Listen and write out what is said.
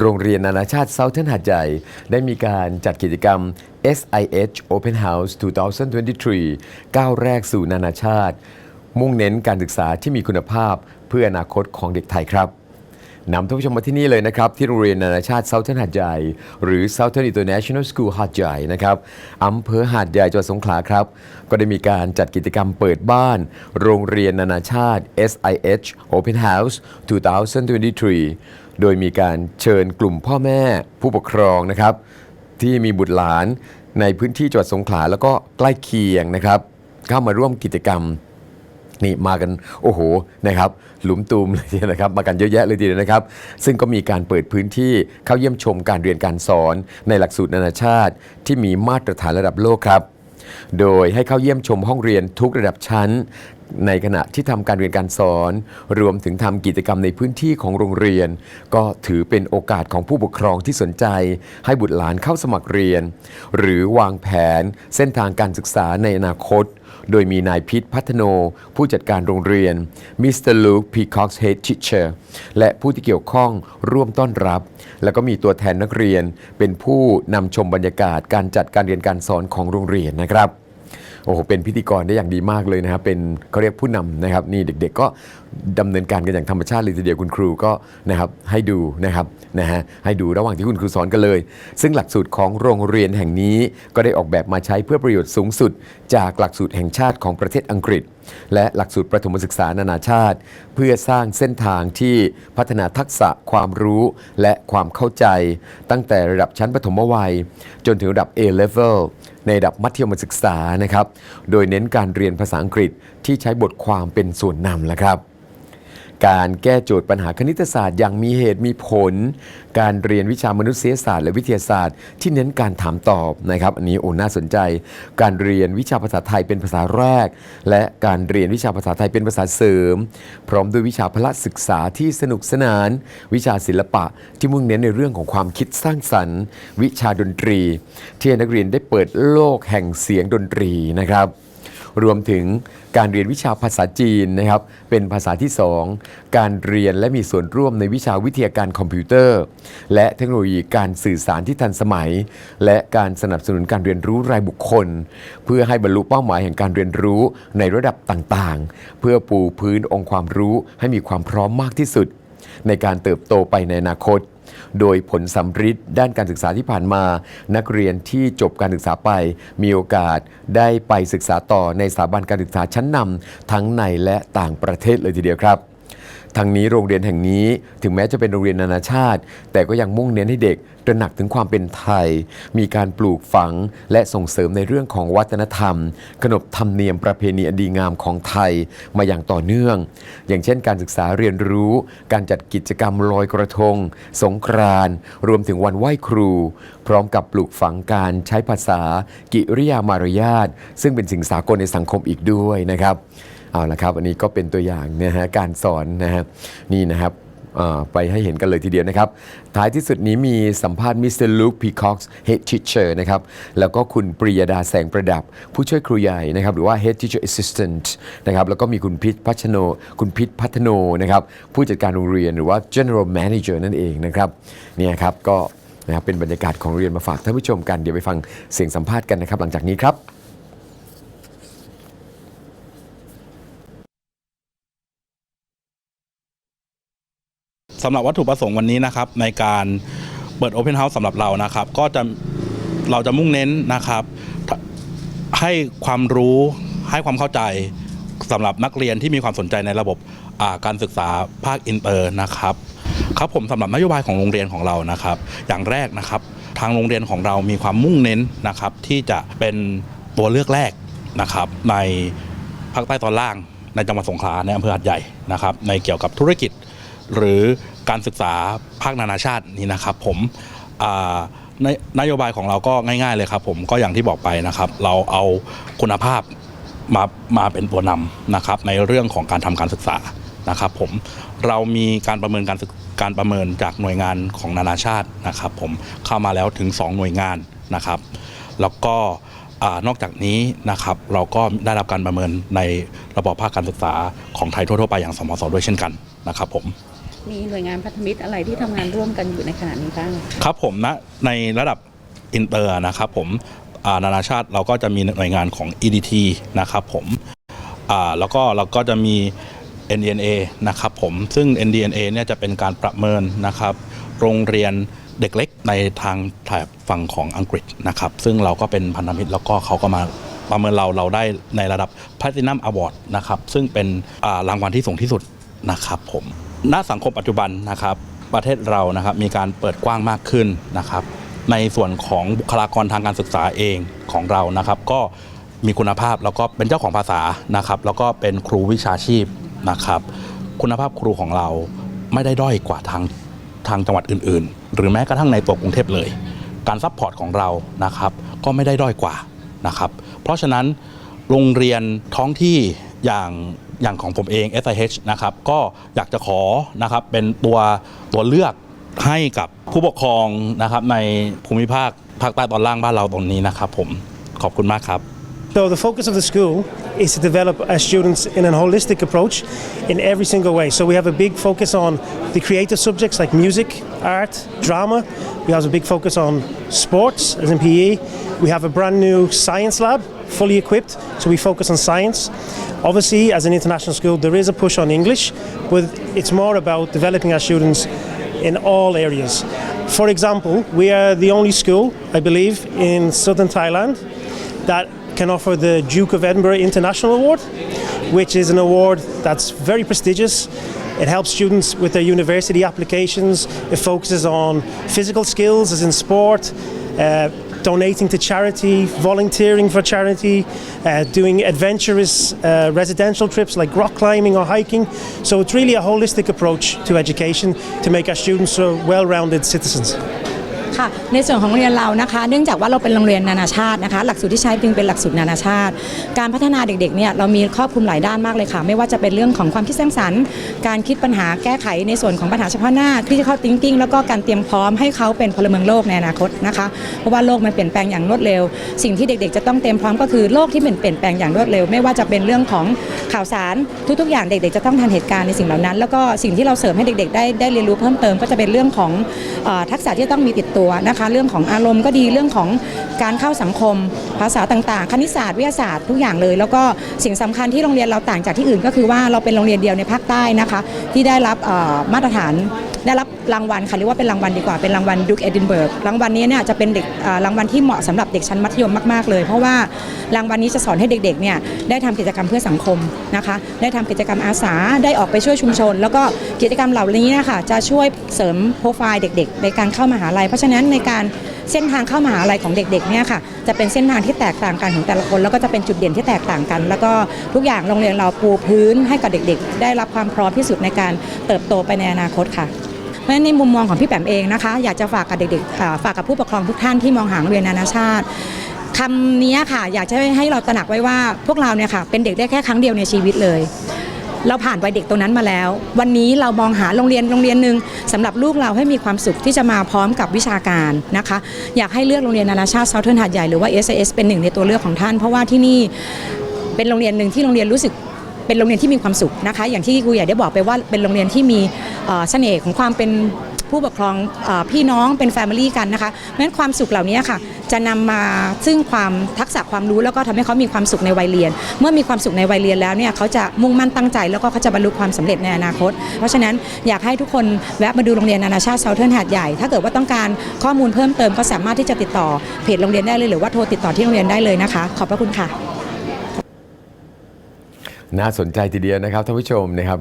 โรงเรียนนานาชาติเซาเทิร์นหัดใหญ่ ได้มีการจัดกิจกรรม SIH Open House 2023 ก้าวแรกสู่นานาชาติ มุ่งเน้นการศึกษาที่มีคุณภาพเพื่ออนาคตของเด็กไทยครับ นำท่านผู้ชมมาที่นี่เลยนะครับ ที่โรงเรียนนานาชาติเซาเทิร์นหาดใหญ่ หรือ Southern International School หาดใหญ่นะครับอำเภอหาดใหญ่จังหวัดสงขลาครับ ก็ได้มีการจัดกิจกรรมเปิดบ้าน โรงเรียนนานาชาติ SIH Open House 2023 โดยมีการเชิญกลุ่มพ่อแม่ผู้ปกครองนะครับ ที่มีบุตรหลานในพื้นที่จังหวัดสงขลาแล้วก็ใกล้เคียงนะครับ เข้ามาร่วมกิจกรรม นี่มากันโอ้โหนะครับหลุมตูมเลยทีนะครับมากันเยอะแยะเลยทีเดียวนะครับ ซึ่งก็มีการเปิดพื้นที่เข้าเยี่ยมชมการเรียนการสอนในหลักสูตรนานาชาติ ที่มีมาตรฐานระดับโลกครับ โดยให้เข้าเยี่ยมชมห้องเรียนทุกระดับชั้น ในขณะที่ทำการเรียนการสอน รวมถึงทำกิจกรรมในพื้นที่ของโรงเรียน ก็ถือเป็นโอกาสของผู้ปกครองที่สนใจ ให้บุตรหลานเข้าสมัครเรียน หรือวางแผนเส้นทางการศึกษาในอนาคต โดยมีนายพิษพัฒโน ผู้จัดการโรงเรียน มิสเตอร์ลูคพีคอกส์เฮดชิเชอร์และผู้ที่เกี่ยวข้องร่วมต้อนรับ แล้วก็มีตัวแทนนักเรียนเป็นผู้นำชมบรรยากาศการจัดการเรียนการสอนของโรงเรียนนะครับ โอ้โหเป็นพิธีกรได้อย่างดีมากเลยนะครับเป็นเขาเรียกผู้นำนะครับนี่เด็กๆ ก็ดำเนินการกันอย่างธรรมชาติเลยทีเดียวคุณครูก็นะครับให้ดูนะครับนะฮะให้ดูระหว่างที่คุณครูสอนกันเลย ซึ่งหลักสูตรของโรงเรียนแห่งนี้ก็ได้ออกแบบมาใช้เพื่อประโยชน์สูงสุด จากหลักสูตรแห่งชาติของประเทศอังกฤษ และหลักสูตรประถมศึกษานานาชาติ เพื่อสร้างเส้นทางที่พัฒนาทักษะความรู้และความเข้าใจ ตั้งแต่ระดับชั้นประถมวัย จนถึงระดับ A level ในระดับมัธยมศึกษานะครับ โดยเน้นการเรียนภาษาอังกฤษที่ใช้บทความเป็นส่วนนำละครับ การแก้โจทย์ปัญหาคณิตศาสตร์อย่างมีเหตุมีผล การเรียนวิชามนุษยศาสตร์และวิทยาศาสตร์ ที่เน้นการถามตอบนะครับ อันนี้โอ้น่าสนใจ การเรียนวิชาภาษาไทยเป็นภาษาแรก และการเรียนวิชาภาษาไทยเป็นภาษาเสริม พร้อมด้วยวิชาพละศึกษาที่สนุกสนาน วิชาศิลปะที่มุ่งเน้นในเรื่องของความคิดสร้างสรรค์ วิชาดนตรี ที่นักเรียนได้เปิดโลกแห่งเสียงดนตรีนะครับ รวมถึงการเรียนวิชาภาษาจีนนะครับ เป็นภาษาที่ 2 การเรียนและมีส่วนร่วมในวิชาวิทยาการคอมพิวเตอร์ และเทคโนโลยีการสื่อสารที่ทันสมัย และการสนับสนุนการเรียนรู้รายบุคคล เพื่อให้บรรลุเป้าหมายแห่งการเรียนรู้ในระดับต่างๆ เพื่อปูพื้นองค์ความรู้ให้มีความพร้อมมากที่สุด ในการเติบโตไปในอนาคต โดยผลสำฤทธิ์ด้านการศึกษาที่ผ่านมา นักเรียนที่จบการศึกษาไป มีโอกาสได้ไปศึกษาต่อในสถาบันการศึกษาชั้นนำทั้งในและต่างประเทศเลยทีเดียวครับ ทางนี้โรงเรียนแห่งนี้ถึงแม้จะเป็นโรงเรียนนานาชาติ แต่ก็ยังมุ่งเน้นให้เด็กตระหนักถึงความเป็นไทย มีการปลูกฝังและส่งเสริมในเรื่องของวัฒนธรรม ขนบธรรมเนียมประเพณีอันดีงามของไทยมาอย่างต่อเนื่อง อย่างเช่นการศึกษาเรียนรู้ การจัดกิจกรรมลอยกระทง สงกรานต์รวมถึงวันไหว้ครู พร้อมกับปลูกฝังการใช้ภาษา กิริยามารยาทซึ่งเป็นสิ่งสากลในสังคมอีกด้วยนะครับ เอาละครับอันนี้ก็เป็นตัวอย่างนะฮะการสอนนะฮะนี่นะครับไปให้เห็นกันเลยทีเดียวนะครับ ท้ายที่สุดนี้มีสัมภาษณ์มิสเตอร์ลูคพีคอกส์เฮดทิเชอร์นะครับ แล้วก็คุณปริยดาแสงประดับ ผู้ช่วยครูใหญ่นะครับ หรือว่า Head Teacher Assistant นะครับ แล้วก็มีคุณพิษพัชโน คุณพิษพัฒโนนะครับ ผู้จัดการโรงเรียนหรือว่า General Manager นั่นเองนะครับ เนี่ยครับ ก็นะครับเป็นบรรยากาศของเรียนมาฝากท่านผู้ชมกัน เดี๋ยวไปฟังเสียงสัมภาษณ์กันนะครับ หลังจากนี้ครับ สำหรับวัตถุประสงค์วันนี้นะครับ ในการเปิด Open House สำหรับเรานะครับ ก็จะเราจะมุ่งเน้นนะครับ ให้ความรู้ให้ความเข้าใจสำหรับนักเรียนที่มีความสนใจในระบบการศึกษาภาคอินเตอร์นะครับครับผมสำหรับนโยบายของโรงเรียนของเรานะครับ อย่างแรกนะครับ ทางโรงเรียนของเรามีความมุ่งเน้นนะครับ ที่จะเป็นตัวเลือกแรกนะครับ ในภาคใต้ตอนล่างในจังหวัดสงขลาในอำเภอหาดใหญ่นะครับ ในเกี่ยวกับธุรกิจ หรือ การศึกษาภาคนานาชาตินี้นะครับผมนนโยบายของเราก็ง่าย ๆเลยครับ ผมก็อย่างที่บอกไปนะครับ เราเอาคุณภาพมามาเป็นตัวนำนะครับในเรื่องของการทำการศึกษานะครับผมเรามีการประเมินการการประเมินจากหน่วยงานของนานาชาตินะครับ ผมเข้ามาแล้วถึง 2 หน่วยงานนะครับ แล้วก็นอกจากนี้นะครับเราก็ได้รับการประเมินในระบบภาคการศึกษาของไทยทั่วๆไปอย่างสมศด้วยเช่นกันนะครับผม มีหน่วยงานพันธมิตรอะไรที่ทำงานร่วมกันอยู่ในขณะนี้บ้างครับผมนะในระดับอินเตอร์นะครับผมานานาชาติเราก็จะมีหน่วยงานของ EDT นะครับผมแล้วก็เราก็จะมี NDNA นะครับผมซึ่ง NDNA เนี่ยจะเป็นการประเมินนะครับ โรงเรียนเด็กเล็กในทางแถบฝั่งของอังกฤษนะครับ ซึ่งเราก็เป็นพันธมิตรแล้วก็เขาก็มาประเมินเราเราได้ในระดับ Platinum Award นะครับ ซึ่งเป็นารางวัลที่สูงที่สุดนะครับผม ณสังคมปัจจุบันนะครับประเทศเรานะครับมีการเปิดกว้างมากขึ้นนะครับ ในส่วนของบุคลากรทางการศึกษาเองของเรานะครับ ก็มีคุณภาพแล้วก็เป็นเจ้าของภาษานะครับ แล้วก็เป็นครูวิชาชีพนะครับ คุณภาพครูของเราไม่ได้ด้อยกว่าทางทางจังหวัดอื่น ๆ หรือแม้กระทั่งในตัวกรุงเทพเลย การซัพพอร์ตของเรานะครับ ก็ไม่ได้ด้อยกว่านะครับ เพราะฉะนั้นโรงเรียนท้องที่ อย่างอย่างของผมเอง SIH นะครับก็อยากจะขอนะครับเป็นตัวตัวเลือกให้กับผู้ปกครองนะครับในภูมิภาคภาคใต้ตอนล่างบ้านเราตรงนี้นะครับผมขอบคุณมากครับ So the focus of the school is to develop our students in a holistic approach in every single way. So we have a big focus on the creative subjects like music, art, drama. We have a big focus on sports, as in PE. We have a brand new science lab, fully equipped. So we focus on science. Obviously, as an international school, there is a push on English, but it's more about developing our students in all areas. For example, we are the only school, I believe, in southern Thailand that can offer the Duke of Edinburgh International Award, which is an award that's very prestigious. It helps students with their university applications. It focuses on physical skills, as in sport, uh, donating to charity, volunteering for charity, uh, doing adventurous uh, residential trips like rock climbing or hiking. So it's really a holistic approach to education to make our students well-rounded citizens. ค่ะในส่วนของโรงเรียนเรานะคะ เนื่องจากว่าเราเป็นโรงเรียนนานาชาตินะคะ หลักสูตรที่ใช้จึงเป็นหลักสูตรนานาชาติ การพัฒนาเด็กๆเนี่ยเรามีครอบคลุมหลายด้านมากเลยค่ะ ไม่ว่าจะเป็นเรื่องของความคิดสร้างสรรค์ การคิดปัญหาแก้ไขในส่วนของปัญหาเฉพาะหน้า critical thinking แล้วก็การเตรียมพร้อมให้เขาเป็นพลเมืองโลกในอนาคตนะคะเพราะว่าโลกมันเปลี่ยนแปลงอย่างรวดเร็ว สิ่งที่เด็กๆ จะต้องเตรียมพร้อมก็คือโลกที่เปลี่ยนแปลงอย่างรวดเร็ว ไม่ว่าจะเป็นเรื่องของข่าวสารทุกๆ อย่างเด็กๆ จะต้องทันเหตุการณ์ในสิ่งเหล่านั้น แล้วก็สิ่งที่เราเสริมให้เด็กๆ ได้ได้เรียนรู้เพิ่มเติมก็จะเป็นเรื่องของอทักษะที่ต้องมีติดตัวนะคะเรื่องของอารมณ์ก็ดีเรื่องของการเข้าสังคม ภาษาต่างๆ คณิตศาสตร์วิทยาศาสตร์ทุกอย่างเลย แล้วก็สิ่งสำคัญที่โรงเรียนเราต่างจากที่อื่น ก็คือว่าเราเป็นโรงเรียนเดียวในภาคใต้นะคะที่ได้รับมาตรฐาน ได้รับรางวัลค่ะเรียกว่าเป็นรางวัลดีกว่าเป็นรางวัลดุกเอดินเบิร์กรางวัลนี้เนี่ยจะเป็นเด็กรางวัลที่เหมาะสำหรับเด็กชั้นมัธยมมากๆเลย เพราะว่ารางวัลนี้จะสอนให้เด็กๆเนี่ยได้ทำกิจกรรมเพื่อสังคมนะคะได้ทำกิจกรรมอาสาได้ออกไปช่วยชุมชน แล้วก็กิจกรรมเหล่านี้นะคะจะช่วยเสริมโปรไฟล์เด็ก ๆ ในการเข้ามหาลัย เพราะฉะนั้นในการเส้นทางเข้ามหาลัยของเด็กๆเนี่ยค่ะจะเป็นเส้นทางที่แตกต่างกันของแต่ละคน แล้วก็จะเป็นจุดเด่นที่แตกต่างกัน แล้วก็ทุกอย่างโรงเรียนเราปูพื้นให้กับเด็กๆ ได้รับความพร้อมที่สุดในการเติบโตไปในอนาคตค่ะ เพราะฉะนั้นในมุมมองของพี่แปมเองนะคะ อยากจะฝากกับเด็กๆฝากกับผู้ปกครองทุกท่านที่มองหาโรงเรียนนานาชาติคำนี้ค่ะ อยากจะให้เราตระหนักไว้ว่าพวกเราเนี่ยค่ะ เป็นเด็กได้แค่ครั้งเดียวในชีวิตเลย เราผ่านวัยเด็กตรงนั้นมาแล้ว วันนี้เรามองหาโรงเรียนโรงเรียนหนึ่งสำหรับลูกเราให้มีความสุขที่จะมาพร้อมกับวิชาการนะคะ อยากให้เลือกโรงเรียนนานาชาติเซาเทิร์นหาดใหญ่หรือว่า SAS เป็นหนึ่งในตัวเลือกของท่าน เพราะว่าที่นี่เป็นโรงเรียนหนึ่งที่โรงเรียนรู้สึก เป็นโรงเรียนที่มีความสุขนะคะ อย่างที่ครูใหญ่ได้บอกไปว่าเป็นโรงเรียนที่มีเสน่ห์ของความเป็นผู้ปกครองอพี่น้องเป็นแฟมิลี่กันนะคะเพราะฉะนั้นความสุขเหล่านี้ค่ะ จะนำมาซึ่งความทักษะความรู้แล้วก็ทำให้เขามีความสุขในวัยเรียน เมื่อมีความสุขในวัยเรียนแล้วเนี่ยเขาจะมุ่งมั่นตั้งใจ แล้วก็เขาจะบรรลุความสำเร็จในอนาคต เพราะฉะนั้นอยากให้ทุกคนแวะมาดูโรงเรียนนานาชาติเซาเทิร์นหาดใหญ่ ถ้าเกิดว่าต้องการข้อมูลเพิ่มเติมก็สามารถที่จะติดต่อเพจโรงเรียนได้เลยหรือว่าโทรติดต่อที่โรงเรียนได้เลยนะคะ ขอบพระคุณค่ะ น่าสนใจทีเดียวนะครับท่านผู้ชมนะครับ